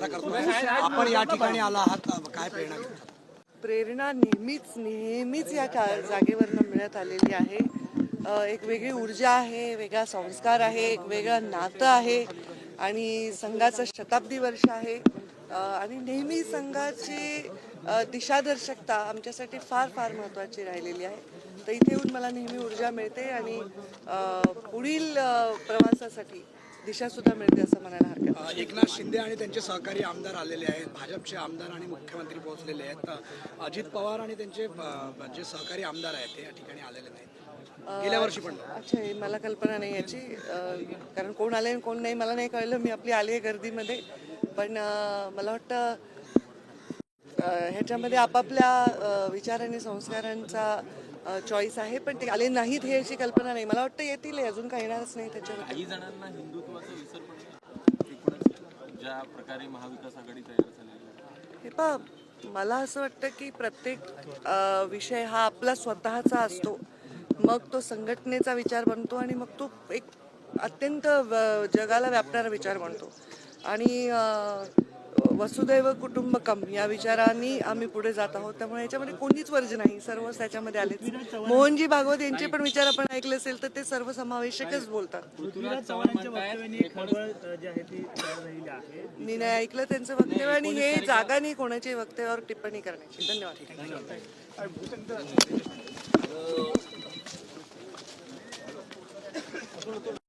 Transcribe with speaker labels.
Speaker 1: साजरा करतोय. आपण या ठिकाणी आला आहात. काय प्रेरणा?
Speaker 2: प्रेरणा नेहमीच नेहमीच या का जागेवरनं मिळत आलेली आहे. एक वेगळी ऊर्जा आहे वेगळा संस्कार आहे एक वेगळं नातं आहे आणि संघाचं शताब्दी वर्ष आहे. आणि नेहमी संघाची दिशादर्शकता आमच्यासाठी फार फार महत्त्वाची राहिलेली आहे. तर इथे येऊन मला नेहमी ऊर्जा मिळते आणि पुढील प्रवासासाठी दिशा सुद्धा मिळते असं म्हणायला हरकत
Speaker 1: एकनाथ शिंदे आणि त्यांचे सहकारी आमदार आलेले आहेत. भाजपचे आमदार आणि मुख्यमंत्री पोहोचलेले आहेत. अजित पवार आणि त्यांचे जे सहकारी आमदार आहेत ते या ठिकाणी आलेले नाहीत. गेल्या वर्षी पण.
Speaker 2: अच्छा हे मला कल्पना नाही याची. कारण कोण आले कोण नाही मला नाही कळलं. मी आपली आली आहे गर्दीमध्ये. पण मला वाटतं ह्याच्यामध्ये आपापल्या विचार आणि संस्कारांचा चॉईस आहे पण ते आले नाहीत हे याची कल्पना नाही. मला वाटतं येतील अजून काही येणारच नाही त्याच्यावर
Speaker 3: काही जणांना हिंदुत्वाचा विसर एकूणच ज्या प्रकारे महाविकास आघाडी तयार झालेली
Speaker 2: हे पहा मला असं वाटतं की प्रत्येक विषय हा आपला स्वतःचा असतो. मग तो संघटनेचा विचार बनतो आणि मग तो एक अत्यंत जगाला व्यापणारा विचार बनतो. आणि वसुदैव कुटुंबकम या विचारांनी आम्ही पुढे जात आहोत. त्यामुळे याच्यामध्ये कोणीच वर्ज नाही. सर्वच त्याच्यामध्ये आलेच. मोहनजी भागवत यांचे पण विचार आपण ऐकले असेल तर ते सर्व समावेशकच बोलतात.
Speaker 3: पृथ्वीराज चव्हाण म्हणतायत
Speaker 4: खळबळ अ, जी आहे ती तयार झालेली आहे.
Speaker 2: मी नाही ऐकलं त्यांचं वक्तव्य आणि हे जागा नाही कोणाच्या वक्तव्यावर टिप्पणी करण्याची. धन्यवाद.